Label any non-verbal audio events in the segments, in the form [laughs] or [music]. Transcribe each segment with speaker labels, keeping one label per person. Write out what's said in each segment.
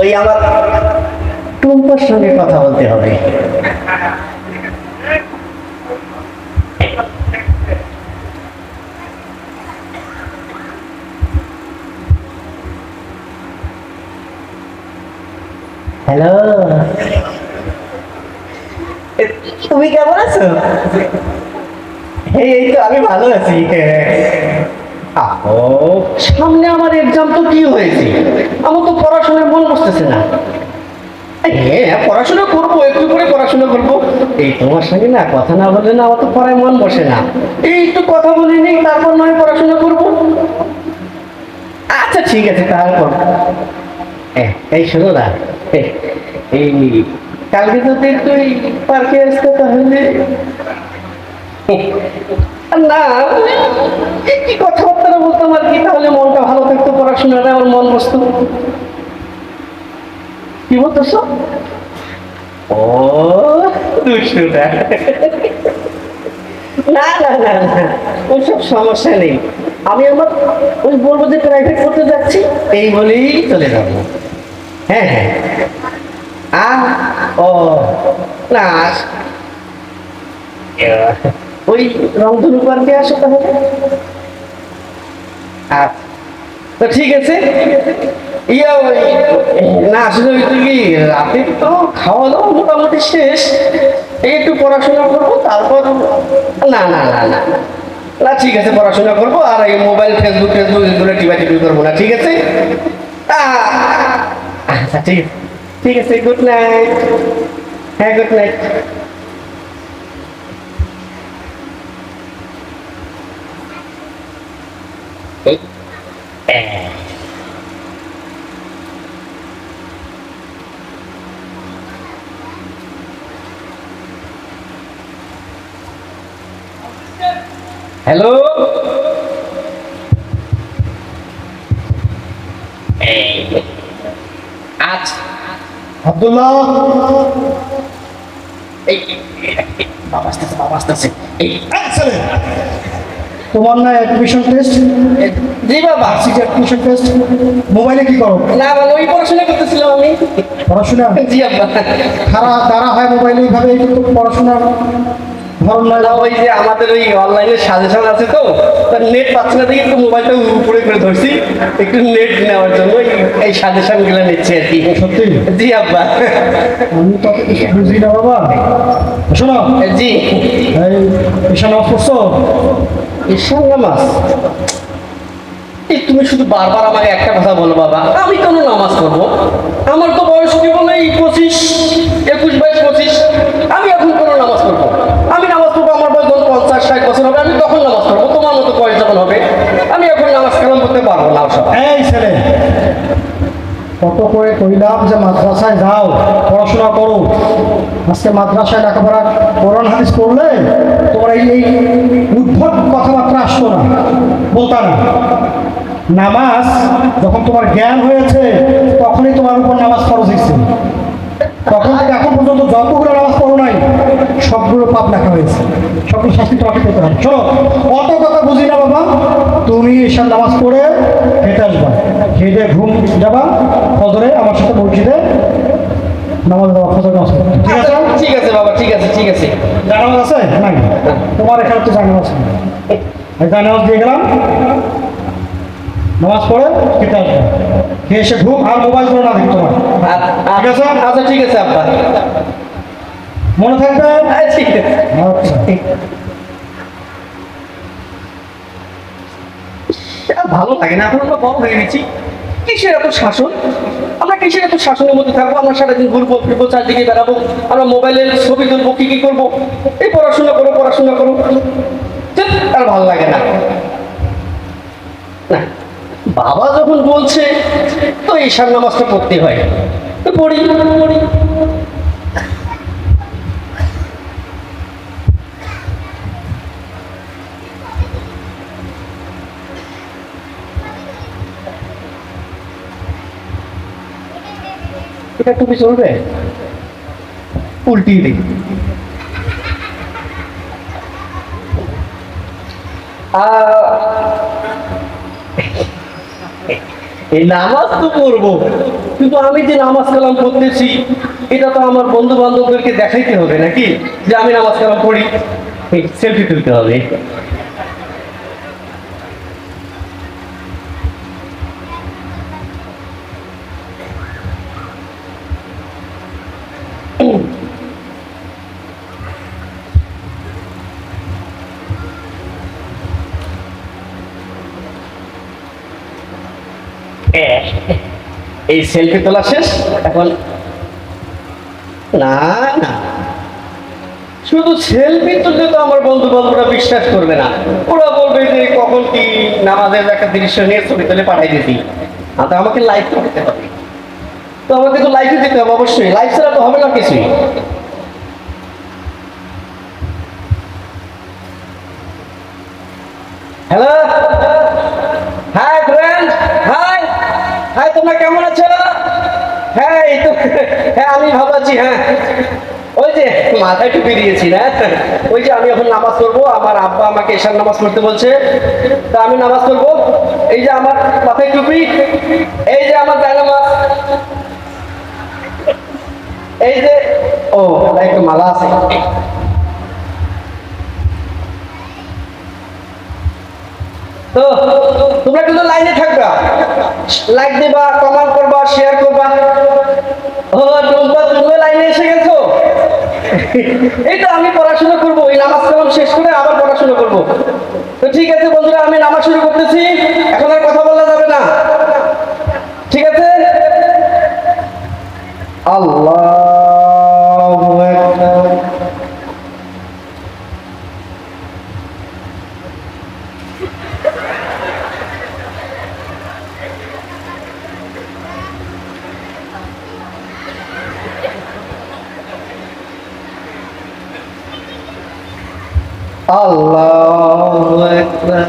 Speaker 1: ওই আমার টুম্পার সঙ্গে কথা বলতে হবে। হ্যালো তুমি কেমন আছো? এই তো আমি ভালো আছি। সামনে আমার এক্সাম তো কি হয়েছে? আমার তো পড়াশোনায় মন বসতেছে না। হ্যাঁ পড়াশোনা করব, একটু করে পড়াশোনা করব। এই তোমার সঙ্গে না কথা না বললে না আমার তো পড়ায় মন বসে না। এই একটু কথা বলে নেই, তারপর নয় পড়াশোনা আচ্ছা ঠিক আছে করব এই শোনো না এই কালকে যদি তুই পার্কে আসতে তাহলে। না কি কথাবার্তা আর কি তাহলে মনটা ভালো থাকতো পড়াশোনাটা আমার মন বসতো। কি বলতেছ? ও দুষ্টুটা না না না না ওইসব সমস্যা নেই। আমি আমার ওই বলব যে প্রাইভেট করতে যাচ্ছি এই বলেই চলে যাব। হ্যাঁ হ্যাঁ। আ ও না ওই রংধনু পার্কে আসো তাহলে। তো ঠিক আছে। ইয়া, না, আসলে ওই কি, রাতে তো খাওয়া দাওয়া মোটামুটি শেষ। একটু পড়াশোনা করব, তারপর না না না না। না, ঠিক আছে, পড়াশোনা করব, আর এই মোবাইল ফেসবুক ফেসবুক এগুলো টিপা টিপি করব না, ঠিক আছে? আচ্ছা ঠিক আছে। ঠিক আছে গুড নাইট হ্যাঁ গুড নাইট হ্যালো আচ্ছা
Speaker 2: আব্দুল্লাহ?
Speaker 1: এই বাবা আসতেছে বাবা আসতেছে এই
Speaker 2: এই তোমার না অ্যাডমিশন টেস্ট
Speaker 1: জি বাবা।
Speaker 2: টেস্ট মোবাইলে কি করো?
Speaker 1: না মানে ওই পড়াশোনা করতেছিলাম আমি।
Speaker 2: পড়াশোনা?
Speaker 1: জি আব্বা
Speaker 2: খারা দ্বারা হয় মোবাইলে এইভাবে কিন্তু পড়াশোনার ধরন নয়
Speaker 1: না, ওই যে আমাদের ওই অনলাইনে সাজেশন আছে তো নেট পাচ্ছি না দেখে একটু মোবাইলটা উপরে করে ধরছি। একটু নেট নেওয়ার জন্য এই- সাজেশনগুলো নিচ্ছি আর কি।
Speaker 2: সত্যি?
Speaker 1: জি আব্বা।
Speaker 2: আমি তো বুঝি না বাবা। শোনো।
Speaker 1: জি।
Speaker 2: এই ঈশা নামাজ পড়ছো?
Speaker 1: ঈশান নামাজ? এই তুমি শুধু বারবার আমাকে একটা কথা বলো বাবা। আমি কেন নামাজ পড়ব? আমার তো বয়স কি এই পঁচিশ, একুশ বাইশ পঁচিশ। আমি এখন কেন নামাজ পড়ব? আমি নামাজ পড়ব, আমার বয়স যখন পঞ্চাশ, ষাট বছর হবে। আমি তখন নামাজ পড়ব, তোমার মতো বয়স যখন হবে, আমি এখন নামাজ কালাম করতে পারব না
Speaker 2: এই ছেলে, কত করে কইলাম যে মাদ্রাসায় যাও, পড়াশোনা করো। আজকে মাদ্রাসায় লেখাপড়া, কোরআন, হাদিস পড়লে তোমার এই উদ্ভট কথাবার্তা আসতো না বলতা নামাজ যখন তোমার জ্ঞান হয়েছে তখনই তোমার উপর নামাজ ফরজ হয়েছে। তখন থেকে এখন পর্যন্ত যতগুলো নামাজ পড়ো নাই সবগুলো পাপ লেখা হয়েছে। সবগুলো শাস্তি তোমাকে পেতে হবে। চলো অত কথা বুঝি না বাবা। তুমি এসব নামাজ পড়ে খেতে আসবা। খেতে ঘুম যাবা ফজরে আমার সাথে মসজিদে নামাজ দেওয়া ফজর নামাজ। ঠিক আছে?
Speaker 1: আচ্ছা, ঠিক আছে বাবা ঠিক আছে ঠিক আছে।
Speaker 2: জানামাজ আছে? নাই। তোমার এখানে তো জানামাজ নেই এই জানামাজ দিয়ে গেলাম। নামাজ পড়ে খেতে আসবে খেয়ে এসে ঘুম আর মোবাইল করে না দেখি তোমার। ঠিক আছে?
Speaker 1: আচ্ছা ঠিক আছে আব্বা।
Speaker 2: মনে থাকবে?
Speaker 1: আচ্ছা, ঠিক আছে।
Speaker 2: আচ্ছা।
Speaker 1: ভালো লাগে না এখন আমরা বড় হয়ে গেছি। কিসের এত শাসন? আমরা কিসের এত শাসনের মধ্যে থাকব? আমরা সারাদিন ঘুরবো ফিরবো চারদিকে বেড়াবো। আমরা মোবাইলের ছবি তুলবো কি কি করব? এই পড়াশোনা করো পড়াশোনা করো। আর ভালো লাগে না। না বাবা যখন বলছে তো ঈশান নামাজটা পড়তে হয়। পড়ি পড়ি। এটা চলবে উল্টিয়ে দিই। এই নামাজ তো পড়ব, কিন্তু আমি যে নামাজ কালাম করতেছি এটা তো আমার বন্ধু বান্ধবদেরকে দেখাইতে হবে নাকি? যে আমি নামাজ কালাম পড়ি। সেলফি তুলতে হবে। [laughs] এই সেলফি তোলা শেষ? এখন না না। শুধু সেলফি তুললে তো আমার বন্ধু বান্ধবরা বিশ্বাস করবে না। ওরা বলবে যে, কখন কি নামাজের একটা দৃশ্য নিয়ে ছবি তুলে পাঠাই দিতি আর তো আমাকে লাইভ করতে হবে। তো আমাকে তো লাইভে যেতে হবে অবশ্যই। লাইভ ছাড়া তো হবে না কিছুই। হ্যালো তোমরা কেমন আছো? হ্যাঁ এই তো। হ্যাঁ আমি ভালো আছি হ্যাঁ। ওই যে, মাথায় টুপি দিয়েছি না ওই যে আমি এখন নামাজ পড়ব, আমার আব্বা আমাকে এশার নামাজ পড়তে বলছে। তা আমি নামাজ পড়ব। এই যে আমার মাথায় টুপি, এই যে আমার নামাজ এই যে, ও একটু মালা আছে। তো তোমরা কিন্তু লাইনে থাকবা। লাইক দিবা কমেন্ট করবা শেয়ার করবা। ও, টুম্পা তুমি লাইনে এসে গেছো? এই তো আমি পড়াশোনা করব, এই নামাজ কালাম শেষ করে আবার পড়াশোনা করব। তো ঠিক আছে বন্ধুরা, আমি নামাজ শুরু করতেছি, এখন আর কথা বলা যাবে না। ঠিক আছে? আল্লাহ আল্লাহু আকবার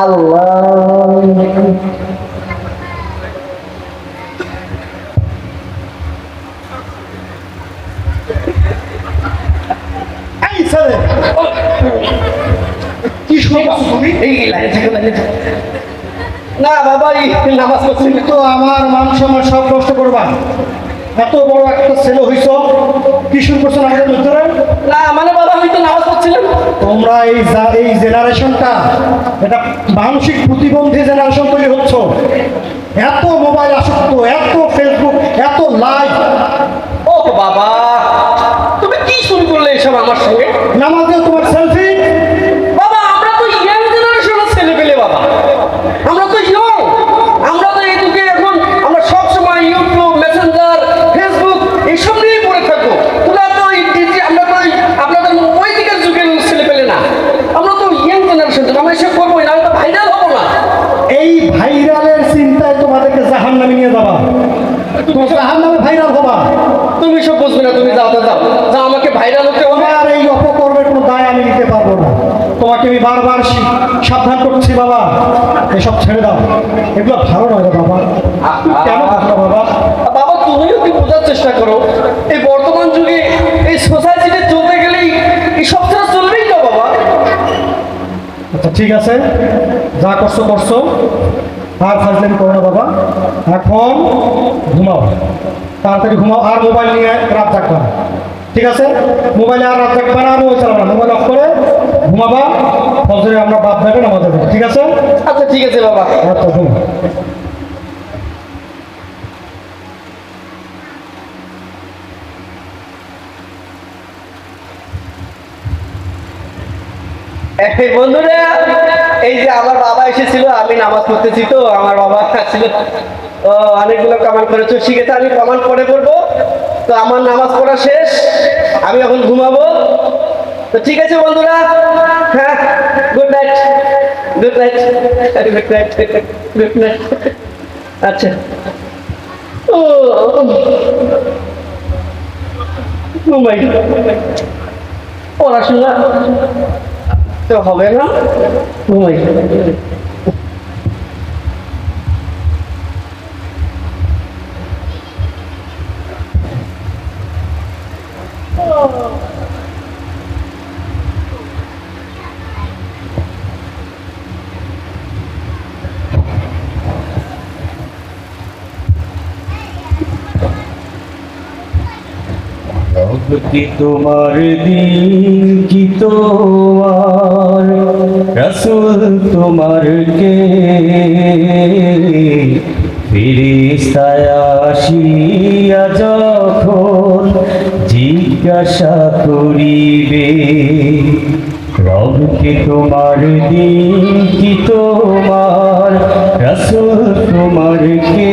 Speaker 1: আল্লাহ। না বাবা এই নামাজ পড়ছি
Speaker 2: তো আমার মান সম্মান সব নষ্ট করবা। এত বড় একটা ছেলে হইছ কি শুরু করছ আমাদের ভিতরে?
Speaker 1: না মানে বাবা হইতো নামাজ পড়ছিলেন
Speaker 2: তোমরা এই এই জেনারেশনটা এটা মানসিক প্রতিবন্ধী জেনারেশন তৈরি হচ্ছ। এত মোবাইল আসক্ত এত ফেসবুক এত লাইভ
Speaker 1: ও বাবা তুমি কি শুরু করলে এসব আমার সঙ্গে
Speaker 2: নামাজেও তোমার সেলফি
Speaker 1: বাবা আমরা তো ইয়াং জেনারেশনের ছেলে পেলে বাবা আমরা তো ইয়ং আমরা তো এই যুগে এখন আমরা সব সময় ইউটিউব মেসেঞ্জার ফেসবুক এইসব নিয়েই পড়ে থাকব তোমরা তো এই ডিজি আমরা তো এই আপনাদের ওই দিকের যুগের ছেলে পেলে না আমরা তো ইয়াং জেনারেশন আমরা এসব করবোই না আমি তো ভাইরাল হব না
Speaker 2: এই ভাইরালের চিন্তায় তোমাদেরকে জাহান নামে নিয়ে যাবা তুমি জাহান নামে ভাইরাল হবা
Speaker 1: তুমি সব বুঝবে না তুমি যাও তো যাও যা আমাকে ভাইরাল হতে হবে
Speaker 2: তোমার এই অপকর্মের কোনো দায় আমি নিতে পারব না তোমাকে আমি বারবার সি- সাবধান করছি বাবা। এসব ছেড়ে দাও। এগুলো ভালো নয় বাবা। কেন বুঝলো বাবা?
Speaker 1: বাবা তুমিও কি বোঝার চেষ্টা করো। এই বর্তমান যুগে এই সোসাইটিতে চলতে গেলেই এই সব ছাড়া চলবেই না বাবা।
Speaker 2: আচ্ছা ঠিক আছে। যা করছ করছ। আর ফাজলামি করো না বাবা। এখন ঘুমাও। তাড়াতাড়ি ঘুমাও। আর মোবাইল নিয়ে রাত থাকবে ঠিক আছে? মোবাইলে আর রাত থাকবে না আর মোবাইল চালাবো না। মোবাইল অফ করে ঘুমাবা। ফজরে আমরা বাপ দেবেন আমাদের ঠিক আছে?
Speaker 1: আচ্ছা ঠিক আছে বাবা।
Speaker 2: আচ্ছা
Speaker 1: বন্ধুরা এই যে আমার বাবা এসেছিল আমি নামাজ পড়তেছি তো আমার বাবা ছিল অনেকগুলো কামান করেছ। ঠিক আছে আমি কামান পরে পড়ব। তো আমার নামাজ পড়া শেষ আমি এখন ঘুমাবো। তো ঠিক আছে বন্ধুরা হ্যাঁ। Good night good night good night আচ্ছা। ও ও। মাই পড়াশোনা তো হবে না। ঘুমাই
Speaker 3: কি তোমার দিন, কি তোমার রসুল তোমার কে? ফিরিস্তায় আসিয়া যখন জিজ্ঞাসা করিবে, রবকে তোমার দিন, কি তোমার রসুল তোমার কে?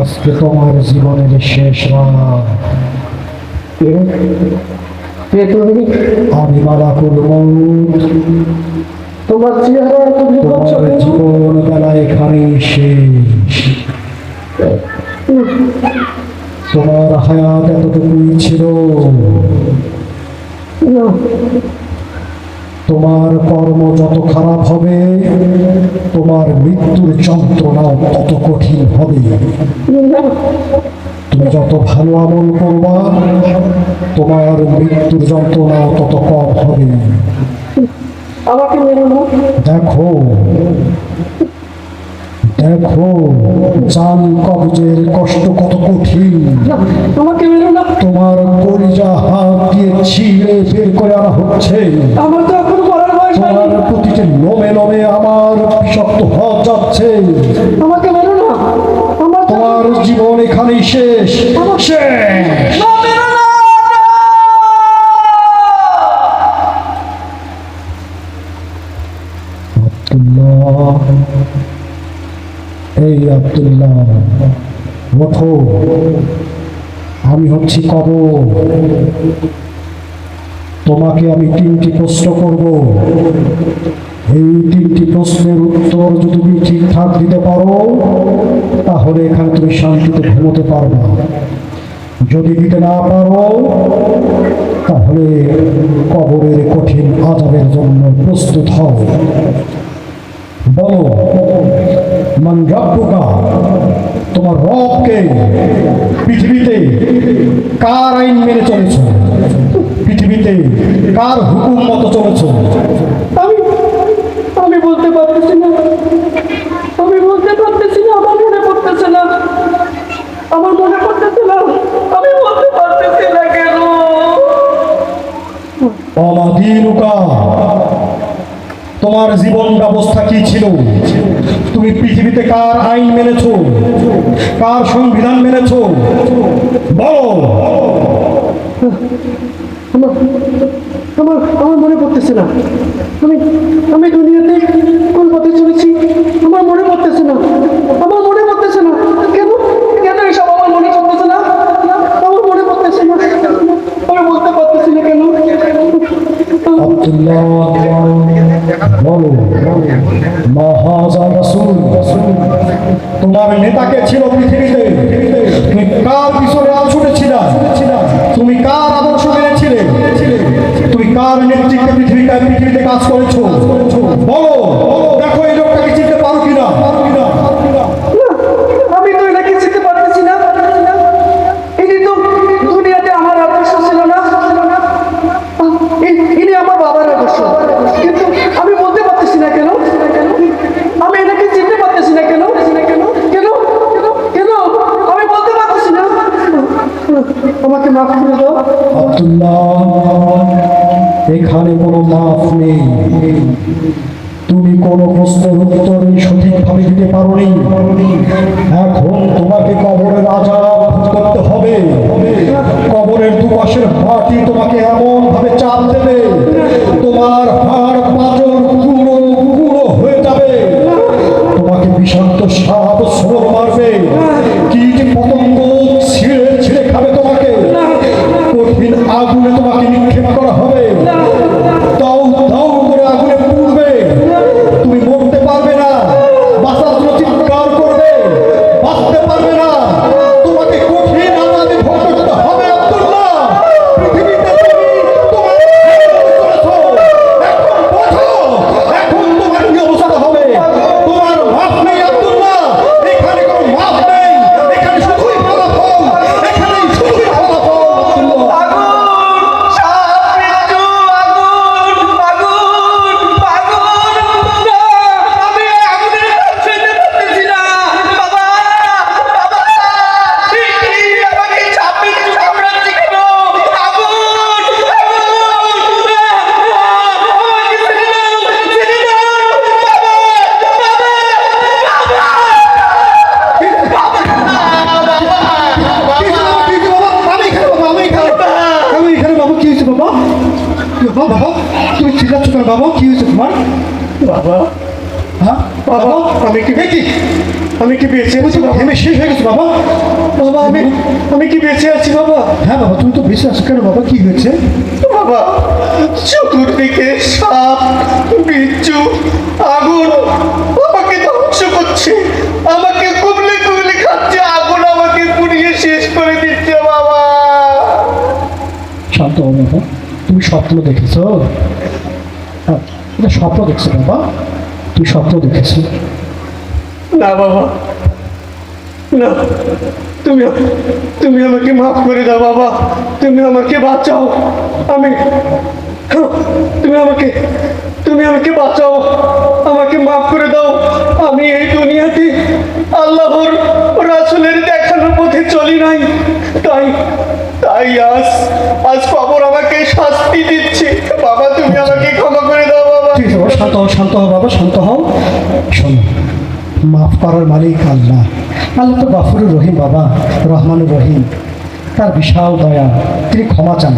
Speaker 2: আজকে তোমার জীবনের শেষ রাত। আমি মালাকুল মৌত
Speaker 1: তোমার চেহারা
Speaker 2: তোমার জীবন বেলা এখানেই শেষ তোমার হায়াত এতটুকুই ছিল। তোমার কর্ম যত খারাপ হবে, তোমার মৃত্যুর যন্ত্রণাও তত কঠিন হবে। তুমি যত ভালো আমল করবা, তোমার মৃত্যুর যন্ত্রণাও তত কম হবে। দেখো দেখো চাল কবজের কষ্ট কত কঠিন।
Speaker 1: মেরো
Speaker 2: তোমার কলিজা হাত দিয়ে ছিঁড়ে বের করে আনা হচ্ছে।
Speaker 1: আমার
Speaker 2: তোমার প্রতিটি লোমে লোমে আমার বিষাক্ত হওয়া যাচ্ছে।
Speaker 1: আমাকে মেরো না।
Speaker 2: তোমার জীবন এখানেই শেষ। শেষ। এই আব্দুল্লাহ ওঠো। আমি হচ্ছি কবর। তোমাকে আমি তিনটি প্রশ্ন করব। এই তিনটি প্রশ্নের উত্তর যদি তুমি ঠিকঠাক দিতে পারো, তাহলে এখানে তুমি শান্তিতে ঘুমোতে পারবে। যদি দিতে না পারো, তাহলে কবরের কঠিন আজাবের জন্য প্রস্তুত হও। বলো, মান রব্বুকা, তোমার রবকে পৃথিবীতে কার আইন মেনে চলেছ? পৃথিবীতে কার হুকুম মতো চলেছ?
Speaker 1: আমি আমি বলতে পারতেছি না। আমি বলতে পারতেছি না, আমার মনে পড়তেছে না। আমার মনে পড়তেছে না। আমি বলতে পারতেছি না কেন?
Speaker 2: অমাদিনুকা তোমার জীবন ব্যবস্থা কি ছিল? তুমি পৃথিবীতে কার আইন মেনেছ? কার সংবিধান মেনেছ? বলো।
Speaker 1: আমার আমার আমার মনে পড়তেছে না। আমি আমি দুনিয়াতে কোন পথে চলেছি? আমার মনে পড়তেছে না। আমার মনে পড়তেছে না। কেন? কেন এসব আমার মনে পড়তেছে না? আমার মনে পড়তেছে না। আমি বলতে পারতেছি না কেন?
Speaker 2: তোমার নেতাকে ছিল পৃথিবীতে কার পিছনে ছুটেছিলা তুমি পৃথিবীতে পৃথিবীতে কাজ করেছ? বলো দেখো এই লোকটাকে চিনতে পারো কিনা?
Speaker 1: আমি তো চিনতে পারতেছি না। ইনি তো দুনিয়াতে আমার আদর্শ ছিল না। ইনি আমার বাবার আদর্শ। কিন্তু আমি বলতে পারতেছি না কেন? আমি চিনতে পারতেছি না কেন কেন? কেন? কেন? আমি বলতে পারতেছি না। আমাকে মাফ করে দাও।
Speaker 2: আব্দুল্লাহ। এখানে কোনো মাফ নেই। তুমি কোনো প্রশ্নের উত্তর সঠিকভাবে দিতে পারোনি। এখন তোমাকে কবরের ভোগ করতে হবে। কবরের দুপাশের মাটি তোমাকে এমন ভাবে চাপ দেবে, তোমার হাড় পাঁজর গুঁড়ো গুঁড়ো হয়ে যাবে। তোমাকে বিষাক্ত সাপ সোর তুমি চিল্লাচ্ছ কেন বাবা? কি হয়েছে তোমার?
Speaker 1: বাবা।
Speaker 2: হ্যাঁ? বাবা
Speaker 1: আমি কি
Speaker 2: কি?
Speaker 1: আমি কি বেঁচে আছি বাবা
Speaker 2: ঘেমে শেষ হয়ে গেছে বাবা।
Speaker 1: বাবা আমি আমি কি বেঁচে আছি বাবা?
Speaker 2: হ্যাঁ বাবা তুমি তো বেঁচে আছো কেন বাবা? কি হয়েছে?
Speaker 1: বাবা চতুর্দিকে সাপ বিচ্ছু আগুন। আমাকে ধ্বংস করছে। আমাকে কুবলে কুবলে খাচ্ছে আগুন আমাকে পুড়িয়ে শেষ করে দিচ্ছে বাবা।
Speaker 2: শান্ত বাবা। তুমি স্বপ্ন দেখেছ? হ্যাঁ, এটা স্বপ্ন দেখছ বাবা। তুমি স্বপ্ন দেখেছ।
Speaker 1: না বাবা। না তুমি তুমি আমাকে মাফ করে দাও বাবা। তুমি আমাকে বাঁচাও। আমি তুমি আমাকে তুমি আমাকে বাঁচাও। আমাকে মাফ করে দাও। আমি এই দুনিয়াতে আল্লাহর রাসুলের দেখানোর পথে চলি নাই। তাই তাই আজ আজ কবর আমাকে শাস্তি দিচ্ছে। বাবা, তুমি আমাকে ক্ষমা করে দাও, বাবা।
Speaker 2: ঠিক আছে শান্ত হও শান্ত হও, বাবা, শান্ত হও। শোনো, মাফ করার মালিক আল্লাহ। আল্লাহ তো বাফুর রহিম, বাবা, রহমানুর রহিম। তার বিশাল দয়া তিনি ক্ষমা চান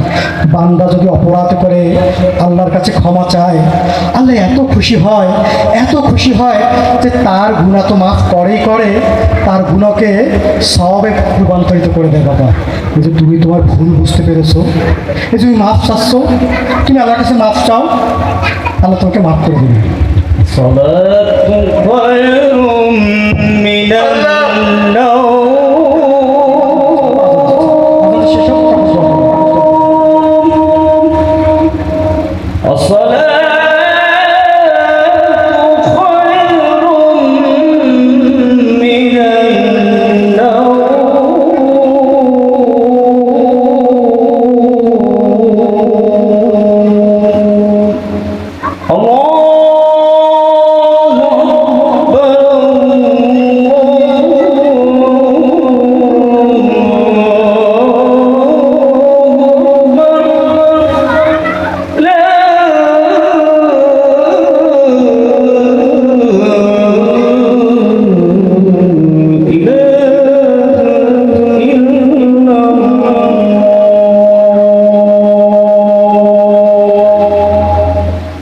Speaker 2: বান্দা যদি অপরাধ করে আল্লাহর কাছে ক্ষমা চায় আল্লাহ এত খুশি হয় এত খুশি হয় যে তার গুণা তো মাফ করেই করে তার গুণকে সবে রূপান্তরিত করে দেয় বাবা এই যে তুমি তোমার ভুল বুঝতে পেরেছো এই যে তুমি মাফ চাচ্ছ তুমি আল্লাহর কাছে মাফ চাও আল্লাহ তোমাকে মাফ করে দেবে
Speaker 3: صلاة خير من النوم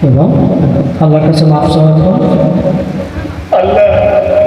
Speaker 3: এবং
Speaker 2: আল্লাহর কাছে মাফ চাওয়া
Speaker 1: আল্লাহ।